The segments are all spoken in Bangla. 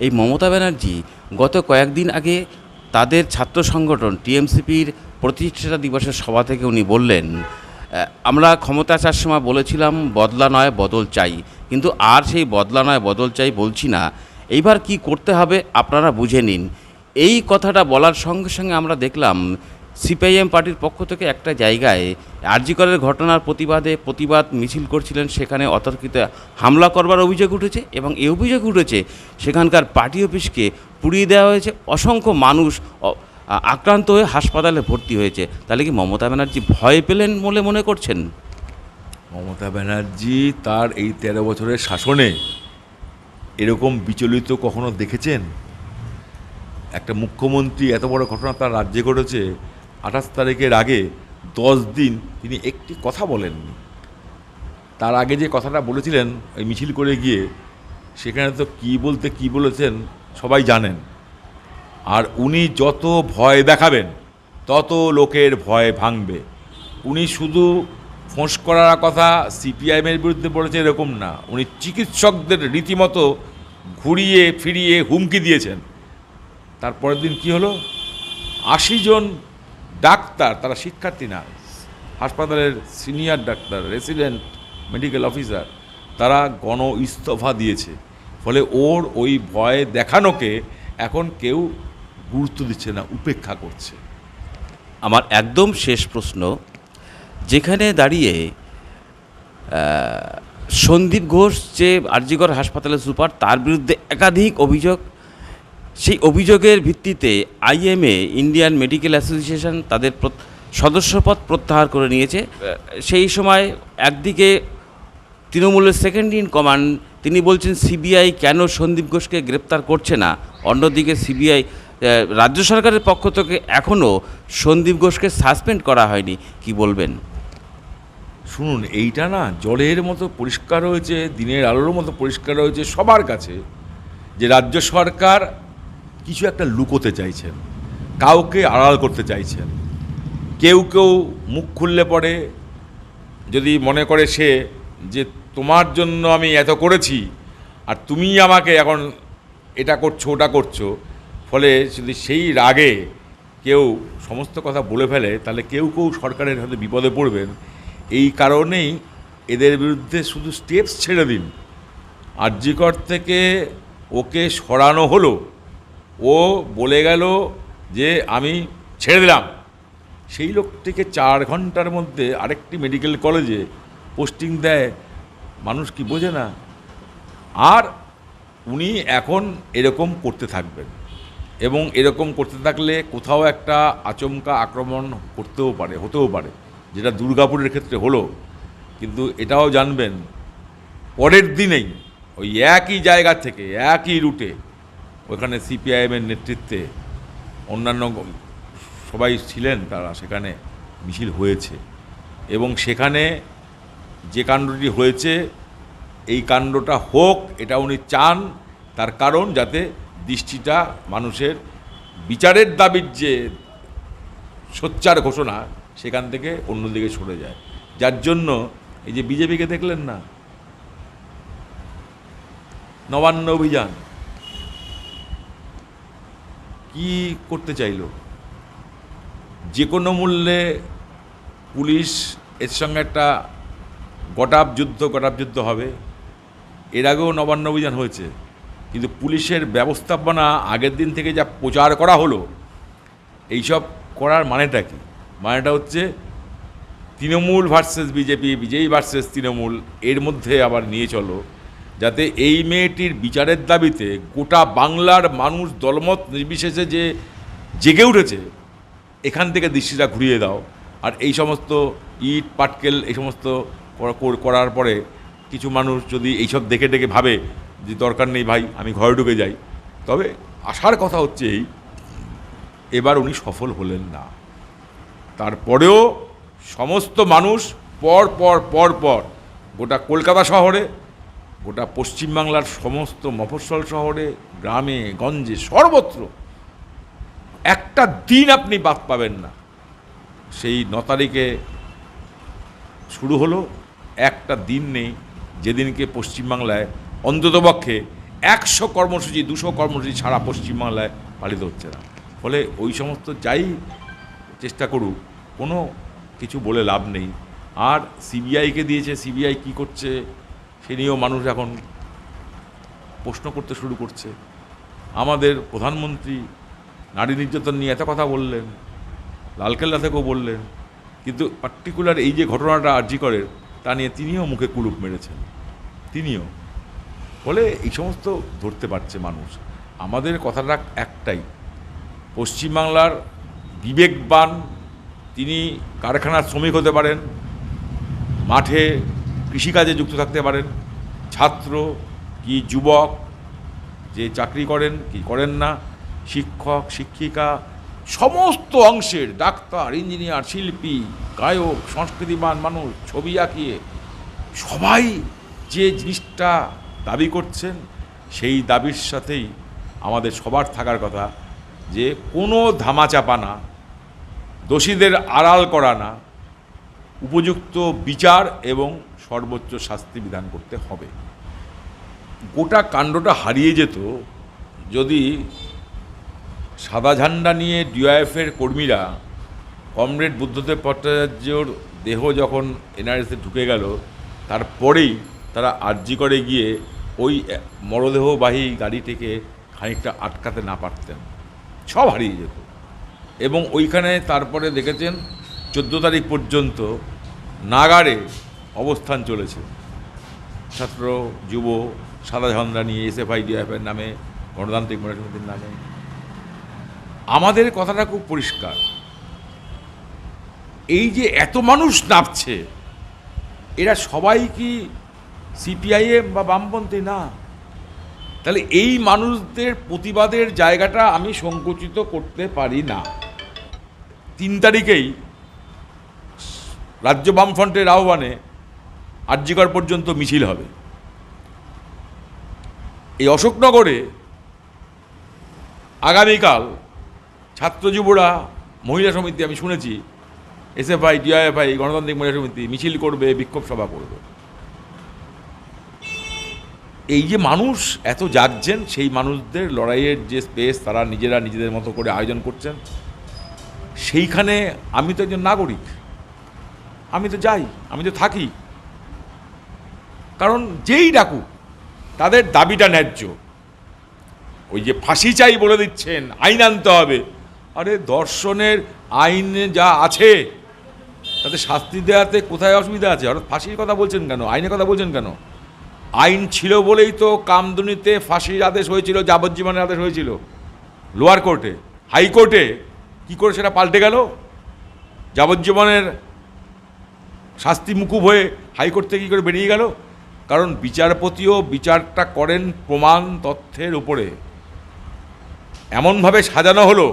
এই মমতা ব্যানার্জি গত কয়েকদিন আগে তাদের ছাত্র সংগঠন টিএমসিপির প্রতিষ্ঠাতা দিবসের সভা থেকে উনি বললেন আমরা ক্ষমতা আসার সময় বলেছিলাম বদলা নয়, বদল চাই। কিন্তু আর সেই বদলা নয়, বদল চাই বলছি না। এইবার কি করতে হবে আপনারা বুঝে নিন। এই কথাটা বলার সঙ্গে সঙ্গে আমরা দেখলাম সিপিআইএম পার্টির পক্ষ থেকে একটা জায়গায় আরজিকরের ঘটনার প্রতিবাদে প্রতিবাদ মিছিল করছিলেন। সেখানে অতর্কিত হামলা করবার অভিযোগ উঠেছে এবং এই অভিযোগ উঠেছে, সেখানকার পার্টি অফিসকে পুড়িয়ে দেওয়া হয়েছে। অসংখ্য মানুষ আক্রান্ত হয়ে হাসপাতালে ভর্তি হয়েছে। তাহলে কি মমতা ব্যানার্জি ভয় পেলেন বলে মনে করছেন? মমতা ব্যানার্জি তার এই তেরো বছরের শাসনে এরকম বিচলিত কখনো দেখেছেন? একটা মুখ্যমন্ত্রী এত বড় ঘটনা তার রাজ্যে ঘটেছে আঠাশ তারিখের আগে দশ দিন তিনি একটি কথা বলেননি। তার আগে যে কথাটা বলেছিলেন ওই মিছিল করে গিয়ে, সেখানে তো কী বলতে কী বলেছেন সবাই জানেন। আর উনি যত ভয় দেখাবেন, তত লোকের ভয় ভাঙবে। উনি শুধু ফোঁস করার কথা সিপিআইএমের বিরুদ্ধে বলেছে এরকম না। উনি চিকিৎসকদের রীতিমতো ঘুরিয়ে ফিরিয়ে হুমকি দিয়েছেন। তারপরের দিন কি হলো? আশি জন ডাক্তার, তারা শিক্ষার্থী না। হাসপাতালের senior doctor, resident, medical officer, তারা গণ ইস্তফা দিয়েছে। ফলে ওর ওই ভয় দেখানোকে এখন কেউ গুরুত্ব দিচ্ছে না, উপেক্ষা করছে। আমার একদম শেষ প্রশ্ন, যেখানে দাঁড়িয়ে সন্দীপ ঘোষ যে আরজিগড় হাসপাতালের সুপার, তার বিরুদ্ধে একাধিক অভিযোগ সেই অভিযোগের ভিত্তিতে আইএমএ, ইন্ডিয়ান মেডিকেল অ্যাসোসিয়েশন তাদের সদস্যপদ প্রত্যাহার করে নিয়েছে। সেই সময় একদিকে তৃণমূলের সেকেন্ড ইন কমান্ড তিনি বলছেন সিবিআই কেন সন্দীপ ঘোষকে গ্রেপ্তার করছে না? অন্যদিকে সিবিআই রাজ্য সরকারের পক্ষ থেকে এখনও সন্দীপ ঘোষকে সাসপেন্ড করা হয়নি। কি বলবেন? শুনুন, এইটা না জলের মতো পরিষ্কার হয়েছে, দিনের আলোর মতো পরিষ্কার হয়েছে সবার কাছে যে রাজ্য সরকার কিছু একটা লুকোতে চাইছেন, কাউকে আড়াল করতে চাইছেন। কেউ কেউ মুখ খুললে পরে যদি মনে করে সে যে তোমার জন্য আমি এত করেছি, আর তুমি আমাকে এখন এটা করছ, ওটা করছ, ফলে যদি সেই রাগে কেউ সমস্ত কথা বলে ফেলে, তাহলে কেউ কেউ সরকারের হয়তো বিপদে পড়বেন। এই কারণেই এদের বিরুদ্ধে শুধু স্টেপস ছেড়ে দিন। আরজিকর থেকে ওকে সরানো হলো। ও বলে গেল যে আমি ছেড়ে দিলাম। সেই লোকটিকে চার ঘণ্টার মধ্যে আরেকটি মেডিকেল কলেজে পোস্টিং দেয়। মানুষ কি বোঝে না? আর উনি এখন এরকম করতে থাকবেন এবং এরকম করতে থাকলে কোথাও একটা আচমকা আক্রমণ করতেও পারে, হতেও পারে, যেটা দুর্গাপুরের ক্ষেত্রে হলো। কিন্তু এটাও জানবেন, পরের দিনেই ওই একই জায়গা থেকে, একই রুটে ওখানে সিপিআইএমের নেতৃত্বে অন্যান্য সবাই ছিলেন তারা, সেখানে মিছিল হয়েছে। এবং সেখানে যে কাণ্ডটি হয়েছে, এই কাণ্ডটা হোক, এটা উনি চান, তার কারণ যাতে দৃষ্টিটা মানুষের বিচারের দাবির যে সোচ্চার ঘোষণা, সেখান থেকে অন্যদিকে সরে যায়। যার জন্য এই যে বিজেপিকে দেখলেন না? নবান্ন অভিযান। কি করতে চাইলো? যে কোনো মূল্যে পুলিশ এর সঙ্গে একটা গটাপ যুদ্ধ গটাপ যুদ্ধ হবে। এর আগেও নবান্ন অভিযান হয়েছে। কিন্তু পুলিশের ব্যবস্থাপনা আগের দিন থেকে যা প্রচার করা হলো, এইসব করার মানেটা কি? মানেটা হচ্ছে Trinamool versus BJP BJP versus Trinamool, এর মধ্যে আবার নিয়ে চলো। যাতে এই মেয়েটির বিচারের দাবিতে গোটা বাংলার মানুষ দলমত নির্বিশেষে যে জেগে উঠেছে, এখান থেকে দৃষ্টিটা ঘুরিয়ে দাও। আর এই সমস্ত ইট, পাটকেল, এই সমস্ত করার পরে কিছু মানুষ যদি এইসব দেখে দেখে ভাবে যে দরকার নেই ভাই, আমি ঘরে ঢুকে যাই। তবে আসার কথা হচ্ছে এই, এবার উনি সফল হলেন না। তারপরেও সমস্ত মানুষ পর পর পর পর গোটা কলকাতা শহরে গোটা পশ্চিমবাংলার সমস্ত মফস্বল শহরে, গ্রামে, গঞ্জে, সর্বত্র একটা দিন আপনি বাদ পাবেন না। সেই ন তারিখে শুরু হলো, একটা দিন নেই, যেদিনকে পশ্চিমবাংলায় অন্ততপক্ষে একশো কর্মসূচি, দুশো কর্মসূচি সারা পশ্চিমবাংলায় পালিত হচ্ছে না। ফলে ওই সমস্ত যাই চেষ্টা করুক, কোনো কিছু বলে লাভ নেই। আর সিবিআইকে দিয়েছে, সিবিআই কি করছে সে নিয়েও মানুষ এখন প্রশ্ন করতে শুরু করছে। আমাদের প্রধানমন্ত্রী নারী নির্যাতন নিয়ে এত কথা বললেন, লালকেল্লা থেকেও বললেন, কিন্তু পার্টিকুলার এই যে ঘটনাটা আর্জি করের তা নিয়ে তিনিও মুখে কুলুপ মেরেছেন। তিনিও। ফলে এই সমস্ত ধরতে পারছে মানুষ। আমাদের কথাটা একটাই, পশ্চিমবাংলার বিবেকবান তিনি কারখানার শ্রমিক হতে পারেন, মাঠে কৃষিকাজে যুক্ত থাকতে পারেন। ছাত্র কি যুবক যে চাকরি করেন, কি করেন না, শিক্ষক, শিক্ষিকা, সমস্ত অংশের ডাক্তার, ইঞ্জিনিয়ার, শিল্পী, গায়ক, সংস্কৃতিবান মানুষ, ছবি আঁকিয়ে সবাই যে জিনিসটা দাবি করছেন, সেই দাবির সাথেই আমাদের সবার থাকার কথা যে কোনো ধামাচাপা না, দোষীদের আড়াল করা না উপযুক্ত বিচার এবং সর্বোচ্চ শাস্তি বিধান করতে হবে। গোটা কাণ্ডটা হারিয়ে যেত যদি সাদা ঝান্ডা নিয়ে ডিওএফের কর্মীরা কমরেড বুদ্ধদেব ভট্টাচার্যর দেহ যখন এনআরএসে ঢুকে গেল, তারপরেই তারা আর্জি করে গিয়ে ওই মরদেহবাহী গাড়িটিকে খানিকটা আটকাতে না পারতেন। সব হারিয়ে যেত। এবং ওইখানে তারপরে দেখেছেন চোদ্দ তারিখ পর্যন্ত নাগারে অবস্থান চলেছে। ছাত্র, যুব, সাদা ঝান্ডা নিয়ে এসএফআই ডিএফের নামে, গণতান্ত্রিক মহিলা নামে। আমাদের কথাটা খুব পরিষ্কার। এই যে এত মানুষ নামছে এরা সবাই কি সিপিআইএম বা বামপন্থী? না। তাহলে এই মানুষদের প্রতিবাদের জায়গাটা আমি সংকুচিত করতে পারি না। তিন তারিখেই রাজ্য বামফ্রন্টের আহ্বানে আর্যিকর পর্যন্ত মিছিল হবে। এই অশোকনগরে আগামীকাল ছাত্র যুবরা, মহিলা সমিতি, আমি শুনেছি, এসএফআই, ডিআইএফআই, গণতান্ত্রিক মহিলা সমিতি মিছিল করবে, বিক্ষোভ সভা করবে। এই যে মানুষ এত জাগছেন, সেই মানুষদের লড়াইয়ের যে স্পেস তারা নিজেরা নিজেদের মতো করে আয়োজন করছেন, সেইখানে আমি তো একজন নাগরিক। আমি তো যাই, আমি তো থাকি। কারণ যেই ডাকুক, তাদের দাবিটা ন্যায্য। ওই যে ফাঁসি চাই বলে দিচ্ছেন, আইন আনতে হবে। আরে দর্শনের আইনে যা আছে, তাতে শাস্তি দেওয়াতে কোথায় অসুবিধা আছে? অর্থাৎ ফাঁসির কথা বলছেন কেন? আইনের কথা বলছেন কেন? আইন ছিল বলেই তো কামদুনিতে ফাঁসির আদেশ হয়েছিল, যাবজ্জীবনের আদেশ হয়েছিল। লোয়ার কোর্টে, হাইকোর্টে কি করে সেটা পাল্টে গেল? যাবজ্জীবনের শাস্তি মুকুব হয়ে হাইকোর্ট থেকে কী করে বেরিয়ে গেল? কারণ বিচারপতিও বিচারটা করেন প্রমাণ তথ্যের উপরে। এমনভাবে সাজানো হলো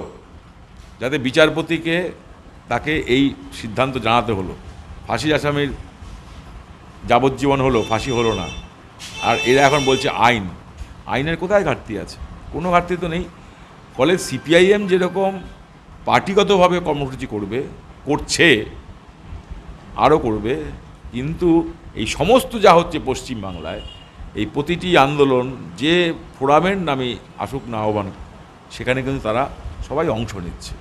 যাতে বিচারপতিকে তাকে এই সিদ্ধান্ত জানাতে হলো। ফাঁসি আসামির যাবজ্জীবন হলো, ফাঁসি হলো না। আর এরা এখন বলছে আইন। আইনের কোথায় ঘাটতি আছে? কোনো ঘাটতি তো নেই। ফলে সিপিআইএম যেরকম পার্টিগতভাবে কর্মসূচি করবে, করছে আরও করবে। কিন্তু এই সমস্ত যা হচ্ছে পশ্চিমবাংলায়, এই প্রতিটি আন্দোলন যে ফোরামের নামে আসুক না আহ্বান, সেখানে কিন্তু তারা সবাই অংশ নিচ্ছে।